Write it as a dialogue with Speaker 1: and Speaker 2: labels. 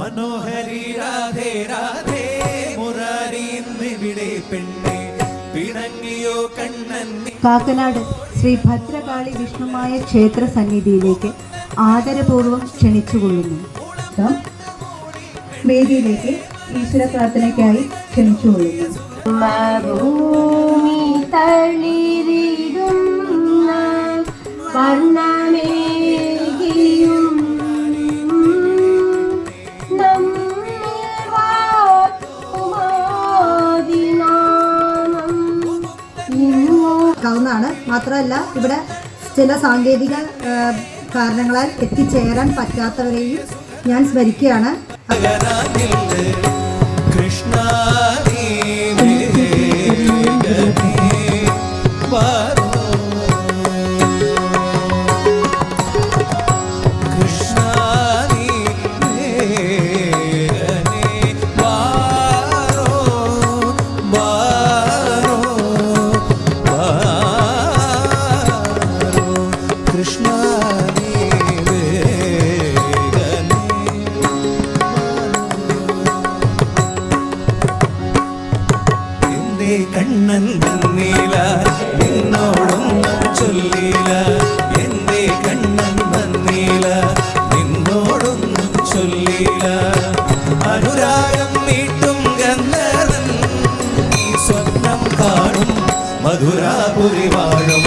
Speaker 1: മനോഹരി രാധേ രാധേ മുരാരി ഇവിടെ പെണ്ണെ. പിണങ്ങിയോ കണ്ണൻ
Speaker 2: കാക്കനാട് ശ്രീ ഭദ്രകാളി വിഷ്ണുമായ ക്ഷേത്ര സന്നിധിയിലേക്ക് ആദരപൂർവം ക്ഷണിച്ചുകൊള്ളുന്നു. വേദിയിലേക്ക് ഈശ്വര പ്രാർത്ഥനയ്ക്കായി ക്ഷണിച്ചുകൊള്ളുന്നു.
Speaker 3: ഭൂമി തളിരിടുന്ന ഇന്നു ാവുന്നതാണ്
Speaker 2: മാത്രമല്ല ഇവിടെ ചില സാങ്കേതിക കാരണങ്ങളാൽ എത്തിച്ചേരാൻ പറ്റാത്തവരെയും ഞാൻ സ്മരിക്കുകയാണ്.
Speaker 1: കണ്ണൻ വന്നില്ല നിന്നോടൊന്നും ചൊല്ലില്ല എന്റെ കണ്ണൻ വന്നില്ല നിന്നോടൊന്നും ചൊല്ലില്ല അനുരാഗം വീട്ടും ഗന്ധർവൻ സ്വപ്നം കാണും മധുരാപുരി വാഴും.